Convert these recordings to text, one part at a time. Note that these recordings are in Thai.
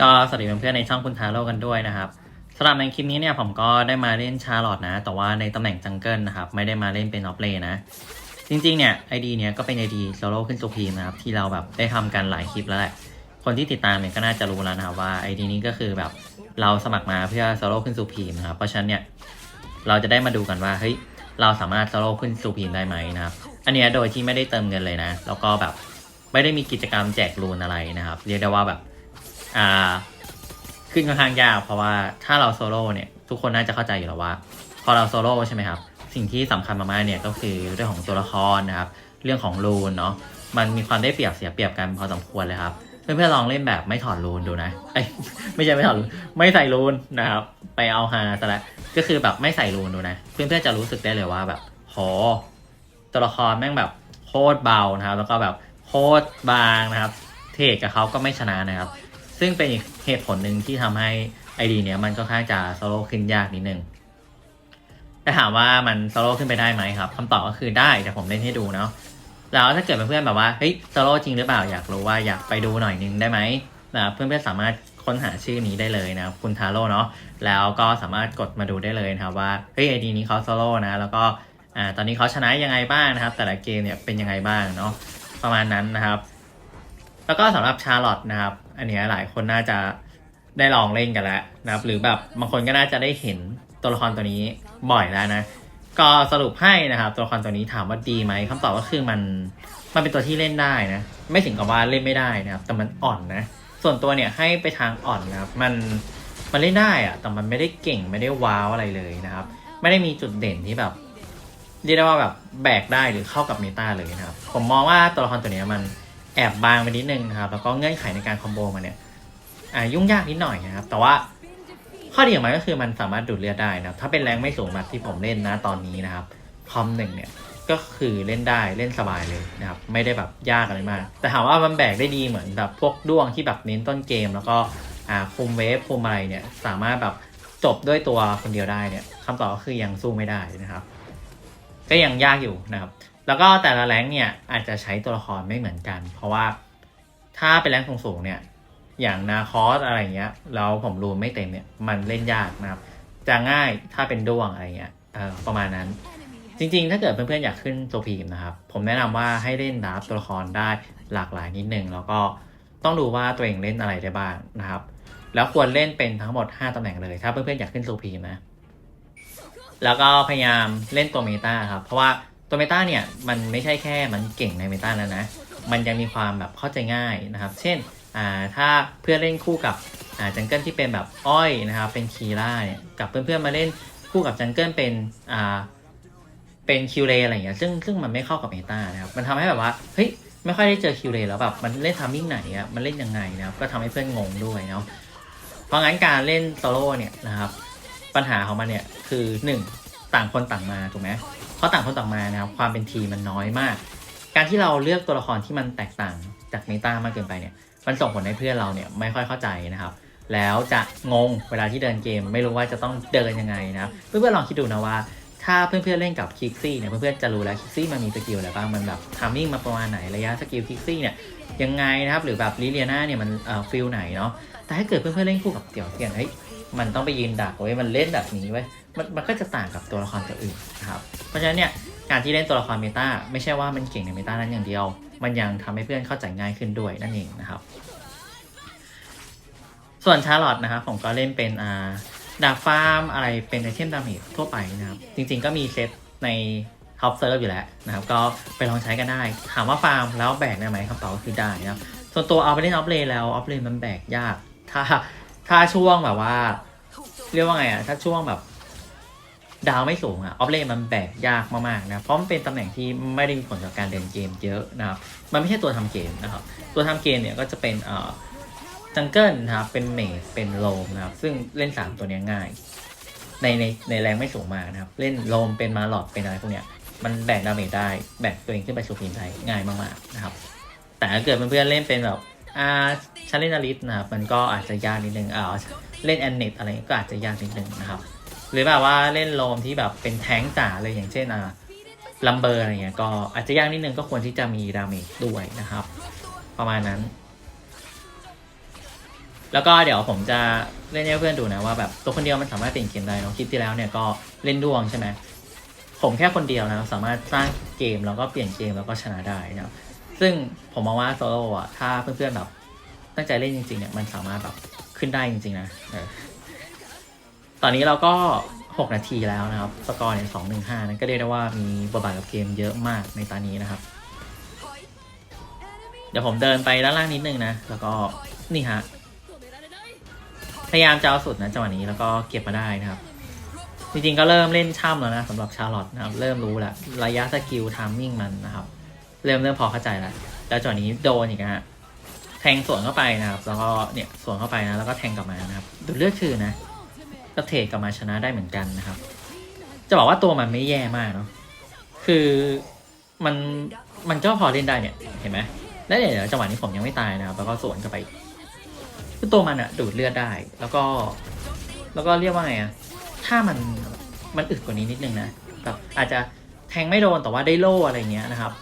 ก็สวัสดีเพื่อนๆในช่องคุณทาโร่กันด้วยนะครับสำหรับในคลิปนี้เนี่ยผมก็ได้มาเล่นชาร์ลอตนะ แต่ว่าในตำแหน่งจังเกิลนะครับไม่ได้มาเล่นเป็นออฟเลนนะจริงๆเนี่ยไอดีเนี้ยก็เป็นไอดีโซโล่ขึ้นซูพีมนะครับที่เราแบบได้ทำกันหลายคลิปแล้วแหละคนที่ติดตามเนี่ยก็น่าจะรู้แล้วนะครับว่าไอดีนี้ก็คือแบบเราสมัครมาเพื่อโซโล่ขึ้นซูพีมนะครับเพราะฉะนั้นเนี่ยเราจะได้มาดูกันว่าเฮ้ยเราสามารถโซโล่ขึ้นซูพีมได้ไหมนะครับอันเนี้ยโดยที่ไม่ได้เติมเงินเลยนะ แล้วก็แบบ ไม่ได้มีกิจกรรมแจกรูนอะไรนะครับ เรียกได้ว่าแบบอ่าขึ้นค่อนข้างยากเพราะว่าถ้าเราโซโล่เนี่ยทุกคนน่าจะเข้าใจอยู่แล้วว่า พอเราโซโล่ใช่ไหมครับ สิ่งที่สำคัญมากๆเนี่ยก็คือเรื่องของตัวละครนะครับ เรื่องของรูนเนาะมันมีความได้เปรียบเสียเปรียบกันพอสมควรเลยครับเพื่อนๆลองเล่นแบบไม่ถอดรูนดูนะไม่ใช่ไม่ถอดรูนไม่ใส่รูนนะครับ ไปเอาฮาซะแล้วก็คือแบบไม่ใส่รูนดูนะ เพื่อนๆจะรู้สึกได้เลยว่าแบบโหตัวละครแม่งแบบโคตรเบานะครับ แล้วก็แบบ โคตรบางนะครับ เทรดกับเขาก็ไม่ชนะนะครับ ซึ่งเป็นอีกเหตุผลหนึ่งที่ทำให้ไอดีเนี้ยมันก็ค่อนข้างจะโซโลขึ้นยากนิดนึงแต่ถามว่ามันโซโลขึ้นไปได้ไหมครับคำตอบก็คือได้แต่ผมเล่นให้ดูเนาะแล้วถ้าเกิดเพื่อนๆแบบว่าเฮ้ยโซโลจริงหรือเปล่าอยากรู้ว่าอยากไปดูหน่อยนึงได้ไหมนะเพื่อนๆสามารถค้นหาชื่อนี้ได้เลยนะครับคุณทาโร่เนาะแล้วก็สามารถกดมาดูได้เลยนะครับว่าเฮ้ยไอดีนี้เขาโซโล่นะแล้วก็อ่าตอนนี้เขาชนะยังไงบ้างนะครับ แต่ละเกมเนี่ยเป็นยังไงบ้างเนาะ ประมาณนั้นนะครับ แล้วก็สำหรับชาร์ลอตนะครับ อันนี้หลายคนน่าจะได้ลองเล่นกันแล้วนะครับ หรือแบบบางคนก็น่าจะได้เห็นตัวละครตัวนี้บ่อยแล้วนะ ก็สรุปให้นะครับ ตัวละครตัวนี้ถามว่าดีไหมคำตอบก็คือมันมันเป็นตัวที่เล่นได้นะ ไม่ถึงกับว่าเล่นไม่ได้นะครับ แต่มันอ่อนนะ ส่วนตัวเนี่ยให้ไปทางอ่อนนะครับ มันมันเล่นได้อะแต่มันไม่ได้เก่งไม่ได้ว้าวอะไรเลยนะครับ ไม่ได้มีจุดเด่นที่แบบ เรียกได้ว่าแบบแบกได้หรือเข้ากับเมตาเลยนะครับ ผมมองว่าตัวละครตัวนี้มันแอบบางไปนิดนึงนะครับ แล้วก็เงื่อนไขในการคอมโบมันเนี่ยอ่ายุ่งยากนิดหน่อยนะครับ แต่ว่าข้อดีของมันก็คือมันสามารถดูดเลือดได้นะครับ ถ้าเป็นแรงไม่สูงแบบที่ผมเล่นนะตอนนี้นะครับคอมหนึ่งเนี่ยก็คือเล่นได้เล่นสบายเลยนะครับ ไม่ได้แบบยากอะไรมาก แต่ถามว่ามันแบกได้ดีเหมือนแบบพวกด้วงที่แบบเน้นต้นเกม แล้วก็อ่าคุมเวฟคุมอะไรเนี่ยสามารถแบบจบด้วยตัวคนเดียวได้เนี่ยคำตอบก็คือยังสู้ไม่ได้นะครับ ก็ยังยากอยู่นะครับ แล้วก็แต่ละแรงเนี่ยอาจจะใช้ตัวละครไม่เหมือนกัน เพราะว่าถ้าเป็นแรงสูงๆเนี่ยอย่างนาคอสอะไรเงี้ยแล้วผมรูนไม่เต็มเนี่ยมันเล่นยากนะครับ จะง่ายถ้าเป็นด้วงอะไรเงี้ยเออประมาณนั้น จริงๆ ถ้าเกิดเพื่อนๆอยากขึ้นโซพีมนะครับ ผมแนะนำว่าให้เล่นดับตัวละครได้หลากหลายนิดนึง แล้วก็ต้องดูว่าตัวเองเล่นอะไรได้บ้างนะครับ แล้วควรเล่นเป็นทั้งหมด 5ตำแหน่งเลย ถ้าเพื่อนๆอยากขึ้นโซพีมนะ แล้วก็พยายามเล่นตัวเมตาครับ เพราะว่าตัวเมตาเนี่ยมันไม่ใช่แค่มันเก่งในเมตาแล้วนะ มันยังมีความแบบเข้าใจง่ายนะครับ เช่นอ่าถ้าเพื่อนเล่นคู่กับอ่าจังเกิลที่เป็นแบบอ้อยนะครับ เป็นคีร่าเนี่ยกับเพื่อนๆมาเล่นคู่กับจังเกิลเป็นอ่าเป็นคิวเรอะไรอย่างเงี้ยซึ่งซึ่งมันไม่เข้ากับเมตานะครับ มันทำให้แบบว่าเฮ้ยไม่ค่อยได้เจอคิวเรแล้วแบบมันเล่นทามมิ่งไหนอะมันเล่นยังไงนะครับก็ทำให้เพื่อนงงด้วยเนาะเพราะงั้นการเล่นโซโล่เนี่ยนะครับ ปัญหาของมันเนี่ยคือหนึ่งต่างคนต่างมาถูกไหมเพราะต่างคนต่างมานะครับความเป็นทีมมันน้อยมาก การที่เราเลือกตัวละครที่มันแตกต่างจากเมตามากเกินไปเนี่ยมันส่งผลให้เพื่อนเราเนี่ยไม่ค่อยเข้าใจนะครับ แล้วจะงงเวลาที่เดินเกม ไม่รู้ว่าจะต้องเดินยังไงนะครับเพื่อนๆลองคิดดูนะว่าถ้าเพื่อนๆเล่นกับคิกซี่เนี่ยเพื่อนๆจะรู้แล้วคิกซี่มันมีสกิลอะไรบ้างมันแบบทามมิ่งมาประมาณไหนระยะสกิลคิกซี่เนี่ยยังไงนะครับหรือแบบลิเลียนาเนี่ยมันเอ่อฟิลไหนเนาะแต่ถ้าเกิดเพื่อนๆเล่นคู่กับเตี่ยวเทียนเฮ้ย มันต้องไปยืนดักเว้มันเล่นแบบนี้เว้มันมันก็จะต่างกับตัวละครตัวอื่นนะครับเพราะฉะนั้นเนี่ยการที่เล่นตัวละครเมตาไม่ใช่ว่ามันเก่งในเมตานั้นอย่างเดียว มันยังทำให้เพื่อนเข้าใจง่ายขึ้นด้วยนั่นเองนะครับ ส่วนชาร์ลอตนะครับผมก็เล่นเป็นอ่าดาบฟาร์มอะไรเป็นไอเทมดาเมจทั่วไปนะครับ จริงๆก็มีเซตในท็อปเซิร์ฟอยู่แล้วนะครับ ก็ไปลองใช้กันได้ ถามว่าฟาร์มแล้วแบกได้ไหมคำตอบก็คือได้นะครับ ส่วนตัวเอาไปเล่นออฟเลนแล้วออฟเลนมันแบกยาก ถ้า ถ้าช่วงแบบว่า เรียกว่าไงอะถ้าช่วงแบบ ดาวไม่สูงอะออฟเลนมันแบกยากมากๆนะ เพราะมันเป็นตำแหน่งที่ไม่ได้มีผลต่อการเดินเกมเยอะนะครับ มันไม่ใช่ตัวทำเกมนะครับ ตัวทำเกมเนี่ยก็จะเป็นเอ่อจังเกิลนะครับ เป็นเมจเป็นโลมนะครับ ซึ่งเล่น3ตัวนี้ง่าย ในในในแรงไม่สูงมากนะครับ เล่นโลมเป็นมาหลอดเป็นอะไรพวกเนี้ย มันแบกดาเมจได้ แบกตัวเองขึ้นไปสู่พีมไทยง่ายมากๆนะครับ แต่ถ้าเกิดเพื่อนๆเล่นเป็นแบบ อ่าชาเลนอาริสนะครับมันก็อาจจะยากนิดนึงอ่าเล่นแอนเนตอะไรก็อาจจะยากนิดนึงนะครับ หรือแบบว่าเล่นโลมที่แบบเป็นแท้งจ๋าเลยอย่างเช่นอ่าลัมเบอร์อะไรเงี้ยก็อาจจะยากนิดนึงก็ควรที่จะมีดาเมจด้วยนะครับ ประมาณนั้น แล้วก็เดี๋ยวผมจะเล่นให้เพื่อนดูนะว่าแบบตัวคนเดียวมันสามารถเปลี่ยนเกมได้เนาะคลิปที่แล้วเนี่ยก็เล่นดวงใช่ไหมผมแค่คนเดียวนะสามารถสร้างเกมแล้วก็เปลี่ยนเกมแล้วก็ชนะได้นะครับ ซึ่งผมมองว่าโซโล่อะถ้าเพื่อนๆแบบตั้งใจเล่นจริงๆเนี่ยมันสามารถแบบขึ้นได้จริงๆนะตอนนี้เราก็ 6 นาทีแล้วนะครับ สกอร์เนี่ยสองหนึ่งห้านั่นก็เรียกได้ว่ามีบทบาทกับเกมเยอะมากในตอนนี้นะครับ เดี๋ยวผมเดินไปด้านล่างนิดนึงนะ แล้วก็นี่ฮะ พยายามจะเอาสุดนะจังหวะนี้แล้วก็เก็บมาได้นะครับ จริงๆก็เริ่มเล่นช่ำแล้วนะสำหรับชาร์ลอตนะครับ เริ่มรู้แล้วระยะสกิลทามมิ่งมันนะครับ เริ่มเริ่มพอเข้าใจแล้วแล้วจังหวะนี้โดนอีกนะฮะแทงสวนเข้าไปนะครับ แล้วก็เนี่ยสวนเข้าไปนะแล้วก็แทงกลับมานะครับดูเลือดคือนะก็เทรดกลับมาชนะได้เหมือนกันนะครับ จะบอกว่าตัวมันไม่แย่มากเนาะคือมันมันก็พอเล่นได้เนี่ยเห็นไหมแล้วเดี๋ยวจังหวะนี้ผมยังไม่ตายนะครับ แล้วก็สวนเข้าไปคือตัวมันอะดูดเลือดได้ แล้วก็ แล้วก็เรียกว่าไงอะถ้ามันมันอึดกว่านี้นิดนึงนะแบบอาจจะแทงไม่โดนแต่ว่าได้โล่อะไรเงี้ยนะครับ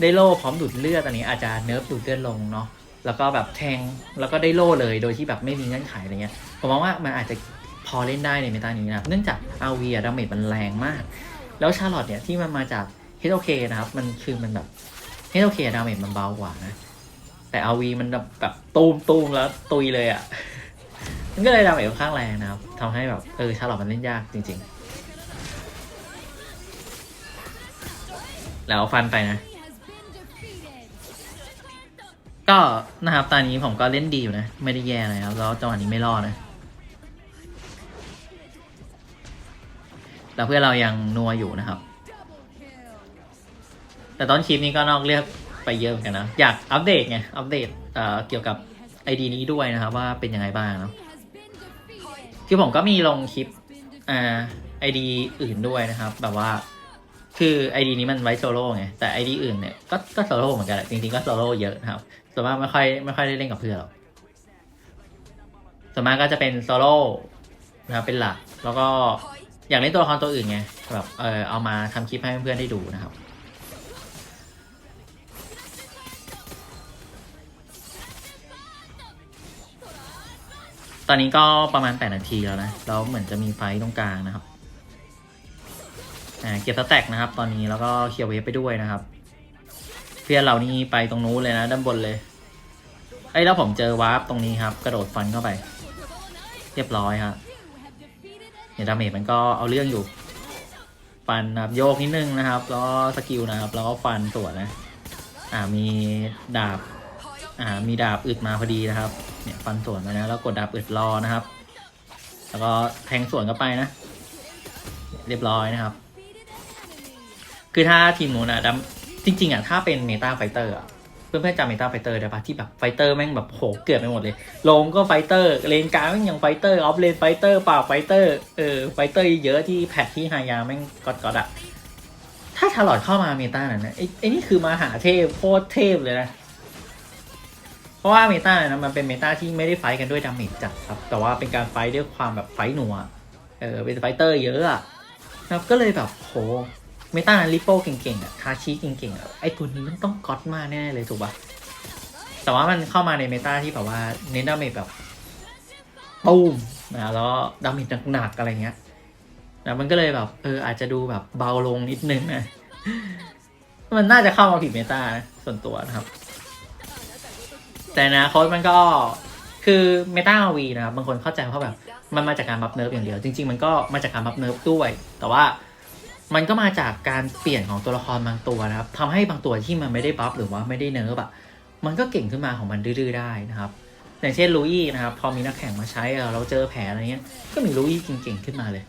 ได้โล่พร้อมดูดเลือดอันนี้อาจจะเนิร์ฟดูดเลือดลงเนาะแล้วก็แบบแทงแล้วก็ได้โล่เลยโดยที่แบบไม่มีเงื่อนไขอะไรเงี้ยผมมองว่ามันอาจจะพอเล่นได้ในเมตานี้นะเนื่องจากอาวีอะดาเมจมันแรงมาก แล้วชาร์ลอตเนี่ยที่มันมาจาก HOK นะครับ มันคือมันแบบ HOK ดาเมจมันเบากว่านะ แต่อาวีมันแบบแบบตูมตูมแล้วตุยเลยอะ่ะมันก็เลยดาเมจค่อนข้างแรงนะครับทำให้แบบเออชาร์ลอตมันเล่นยากจริง ๆ แล้วฟันไปนะ ก็นะครับตอนนี้ผมก็เล่นดีอยู่นะ ไม่ได้แย่เลยครับ แล้วจังหวะนี้ไม่รอดนะแล้วเพื่อเรายังนัวอยู่นะครับ แต่ตอนคลิปนี้ก็นอกเลือกไปเยอะเหมือนกันนะ อยากอัปเดตไง อัปเดตเอ่อเกี่ยวกับไอดีนี้ด้วยนะครับ ว่าเป็นยังไงบ้างเนาะคือผมก็มีลงคลิปอ่าไอดีอื่นด้วยนะครับ แบบว่าคือไอดีนี้มันไว้โซโล่ไง แต่ไอดีอื่นเนี่ยก็ก็โซโล่เหมือนกันแหละจริงๆก็โซโล่เยอะนะครับ ส่วนมากไม่ค่อยไม่ค่อยได้เล่นกับเพื่อนหรอกส่วนมากก็จะเป็นโซโล่นะครับเป็นหลัก แล้วก็อยากเล่นตัวละครตัวอื่นไงแบบเออเอามาทำคลิปให้เพื่อนๆได้ดูนะครับ ตอนนี้ก็ประมาณ 8 นาทีแล้วนะแล้วเหมือนจะมีไฟตรงกลางนะครับเก็บสแต็กนะครับ ตอนนี้แล้วก็เคลียร์เวฟไปด้วยนะครับ เพื่อนเรานี่ไปตรงนู้นเลยนะด้านบนเลยไอ้แล้วผมเจอวาร์ปตรงนี้ครับ กระโดดฟันเข้าไป เรียบร้อยครับเนี่ยดาเมจมันก็เอาเรื่องอยู่ ฟันนะครับโยกนิดนึงนะครับ แล้วสกิลนะครับ แล้วก็ฟันสวนนะ อ่ามีดาบ อ่ามีดาบอึดมาพอดีนะครับ เนี่ยฟันสวนมานะแล้วกดดาบอึดรอนะครับ แล้วก็แทงสวนเข้าไปนะ เรียบร้อยนะครับ คือถ้าทีมหนูนะดัม จริงๆอะถ้าเป็นเมตาไฟเตอร์อะเพื่อนๆจำเมตาไฟเตอร์ได้ปะที่แบบไฟเตอร์แม่งแบบโหเกือบไปหมดเลยลงก็ไฟเตอร์เลนกลางแม่งยังไฟเตอร์ออฟเลนไฟเตอร์ป่าไฟเตอร์เออไฟเตอร์เยอะที่แพทที่ฮายาแม่งกอดกอดอะถ้าชาลอตเข้ามาเมตานั้นนะไอ้ไอ้นี่คือมาหาเทพโคตรเทพเลยนะเพราะว่าเมตาเนี่ยนะมันเป็นเมตาที่ไม่ได้ไฟกันด้วยดาเมจจัดครับ แต่ว่าเป็นการไฟด้วยความแบบไฟหนัวเออเป็นไฟเตอร์เยอะอะนะครับก็เลยแบบโห เมตานั้นริปโป้เก่งๆอะคาชิเก่งๆอะไอตัวนี้มันต้องก๊อตมากแน่เลยถูกปะแต่ว่ามันเข้ามาในเมตาที่แบบว่าเน้นดาเมจแบบตูมนะแล้วดาเมจหนักๆอะไรเงี้ยนะมันก็เลยแบบเอออาจจะดูแบบเบาลงนิดนึงนะมันน่าจะเข้ามาผิดเมตานะส่วนตัวนะครับ แต่นะโค้ดมันก็คือเมตาวีนะครับบางคนเข้าใจว่าแบบมันมาจากการบัฟเนิร์ฟอย่างเดียว จริง ๆ มันก็มาจากการบัฟเนิร์ฟด้วย แต่ว่า มันก็มาจากการเปลี่ยนของตัวละครบางตัวนะครับทำให้บางตัวที่มันไม่ได้บัฟหรือว่าไม่ได้เนิร์ฟอะมันก็เก่งขึ้นมาของมันดื้อๆได้นะครับอย่างเช่นลูอี้นะครับพอมีนักแข่งมาใช้เราเจอแผลอะไรเงี้ยก็มีลูอี้เก่งๆขึ้นมาเลย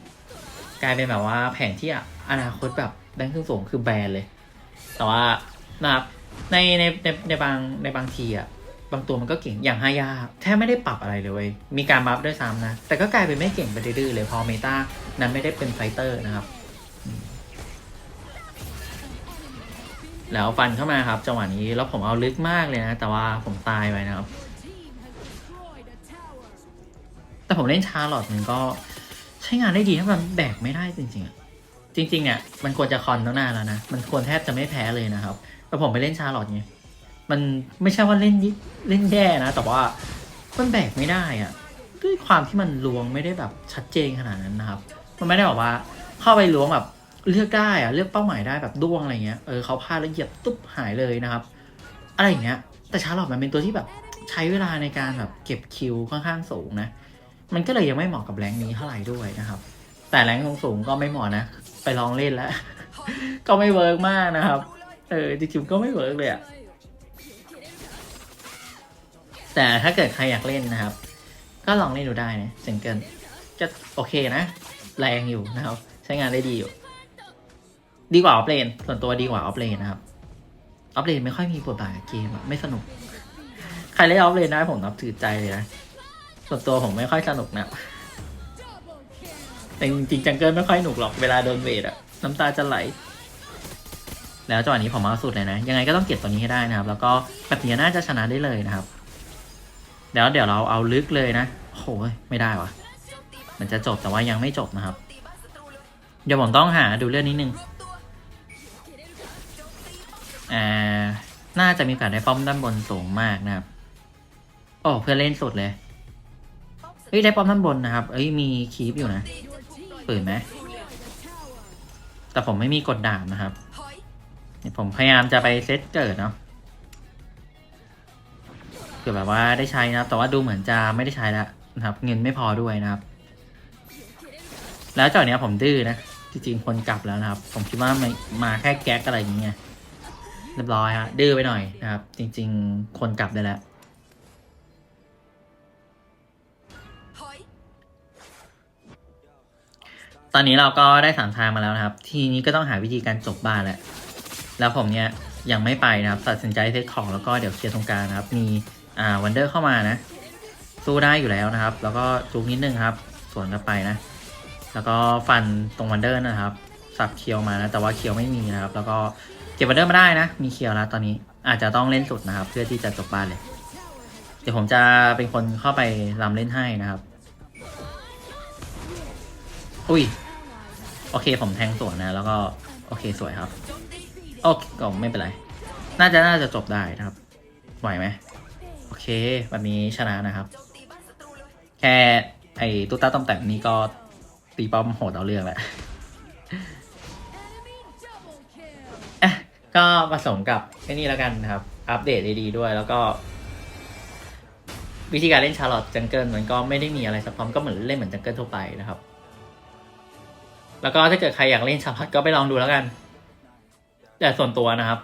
กลายเป็นแบบว่าแผนที่อนาคตแบบแบงค์ขึ้นสูงคือแบรนด์เลย แต่ว่านะครับในในในในบางในบางทีอะบางตัวมันก็เก่งอย่างฮายาแทบไม่ได้ปรับอะไรเลย มีการบัฟด้วยซ้ำนะ แต่ก็กลายเป็นไม่เก่งไปดื้อๆเลยพอเมตานั้นไม่ได้เป็นไฟเตอร์นะครับ แล้วฟันเข้ามาครับจังหวะนี้แล้วผมเอาลึกมากเลยนะ แต่ว่าผมตายไปนะครับ แต่ผมเล่นชาร์ลอตมันก็ใช้งานได้ดีถ้ามันแบกไม่ได้จริงๆอะจริงๆเนี่ยมันควรจะคอนตั้งนานแล้วนะมันควรแทบจะไม่แพ้เลยนะครับแต่ผมไปเล่นชาร์ลอตไงมันไม่ใช่ว่าเล่นยิเล่นแย่นะ แต่ว่ามันแบกไม่ได้อะด้วยความที่มันลวงไม่ได้แบบชัดเจนขนาดนั้นนะครับ มันไม่ได้แบบว่าเข้าไปล้วงแบบ เลือกได้อะเลือกเป้าหมายได้แบบด้วงอะไรเงี้ยเออเขาพลาดแล้วเหยียบตุ๊บหายเลยนะครับ อะไรอย่างเงี้ย แต่ชาร์ลอตมันเป็นตัวที่แบบใช้เวลาในการแบบเก็บคิวค่อนข้างสูงนะ มันก็เลยยังไม่เหมาะกับแรงนี้เท่าไหร่ด้วยนะครับ แต่แรงสูงๆก็ไม่เหมาะนะ ไปลองเล่นแล้ว ก็ไม่เวิร์กมากนะครับ เออจริงๆก็ไม่เวิร์กเลยอะแต่ถ้าเกิดใครอยากเล่นนะครับ ก็ลองเล่นดูได้นะเซิงเกิลจะโอเคนะ แรงอยู่นะครับ ใช้งานได้ดีอยู่ ดีกว่าออฟเลน ส่วนตัวดีกว่าออฟเลนนะครับ ออฟเลนไม่ค่อยมีบทบาทกับเกมอะไม่สนุก ใครเล่นออฟเลนได้ผมนับถือใจเลยนะ ส่วนตัวผมไม่ค่อยสนุกนะ แต่จริงจังเกิลไม่ค่อยหนุกหรอกเวลาโดนเวทอะน้ำตาจะไหล แล้วจังหวะนี้ผมเอาสุดเลยนะ ยังไงก็ต้องเก็บตัวนี้ให้ได้นะครับ แล้วก็แบบนี้น่าจะชนะได้เลยนะครับ แล้วเดี๋ยวเราเอาลึกเลยนะโอ้โหไม่ได้วะมันจะจบแต่ว่ายังไม่จบนะครับ เดี๋ยวผมต้องหาดูเรื่องนิดนึง อ่า น่าจะมีโอกาสได้ป้อมด้านบนสูงมากนะครับ โอ้เพื่อเล่นสุดเลย เฮ้ยได้ป้อมด้านบนนะครับ เอ้ยมีคีปอยู่นะเปิดไหม แต่ผมไม่มีกดดาบนะครับ ผมพยายามจะไปเซตเกิดเนาะเผื่อแบบว่าได้ใช้นะครับ แต่ว่าดูเหมือนจะไม่ได้ใช้แล้วนะครับ เงินไม่พอด้วยนะครับ แล้วจอดเนี้ยผมดื้อนะ จริงๆคนกลับแล้วนะครับ ผมคิดว่ามามาแค่แก๊กอะไรอย่างเงี้ย เรียบร้อยฮะ ดื้อไปหน่อยนะครับ จริง ๆ คนกลับได้แล้ว ตอนนี้เราก็ได้สามทางมาแล้วนะครับ ทีนี้ก็ต้องหาวิธีการจบบ้านแหละ แล้วผมเนี่ยยังไม่ไปนะครับ ตัดสินใจเซตของแล้วก็เดี๋ยวเคลียร์ตรงกลางนะครับ มีอ่าวันเดอร์เข้ามานะ สู้ได้อยู่แล้วนะครับ แล้วก็จุกนิดนึงครับ สวนกลับไปนะ แล้วก็ฟันตรงวันเดอร์นะครับ สับเคียวมานะ แต่ว่าเคียวไม่มีนะครับ แล้วก็ เก็บวันเดอร์มาได้นะ มีเคียวแล้วตอนนี้อาจจะต้องเล่นสุดนะครับ เพื่อที่จะจบบ้านเลย เดี๋ยวผมจะเป็นคนเข้าไปรำเล่นให้นะครับ อุ้ย โอเคผมแทงสวนนะ แล้วก็ โอเคสวยครับ โอเคก็ไม่เป็นไร น่าจะน่าจะจบได้นะครับไหวไหมโอเคแบบนี้ชนะนะครับ แค่ไอ้ตุ๊ตตาต้อมแต่งนี้ก็ตีป้อมโหดเอาเรื่องแหละ ก็ผสมกับไอ้นี่แล้วกันนะครับ อัปเดตดีๆด้วย แล้วก็ วิธีการเล่นชาร์ลอตจังเกิลมันก็ไม่ได้มีอะไรซับซ้อนก็เหมือนเล่นเหมือนจังเกิลทั่วไปนะครับ แล้วก็ถ้าเกิดใครอยากเล่นชาร์ลอตก็ไปลองดูแล้วกัน แต่ส่วนตัวนะครับ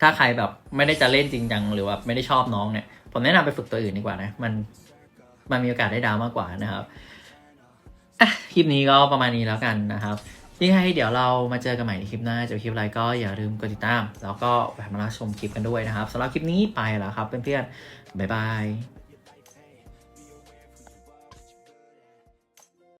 ถ้าใครแบบไม่ได้จะเล่นจริงจังหรือว่าไม่ได้ชอบน้องเนี่ย ผมแนะนำไปฝึกตัวอื่นดีกว่านะ มันมันมีโอกาสได้ดาวมากกว่านะครับคลิปนี้ก็ประมาณนี้แล้วกันนะครับ ยังไงเดี๋ยวเรามาเจอกันใหม่ในคลิปหน้าจะเป็นคลิปอะไรก็อย่าลืมกดติดตาม แล้วก็แวะมารับชมคลิปกันด้วยนะครับสำหรับคลิปนี้ไปแล้วครับเพื่อนๆบ๊ายบาย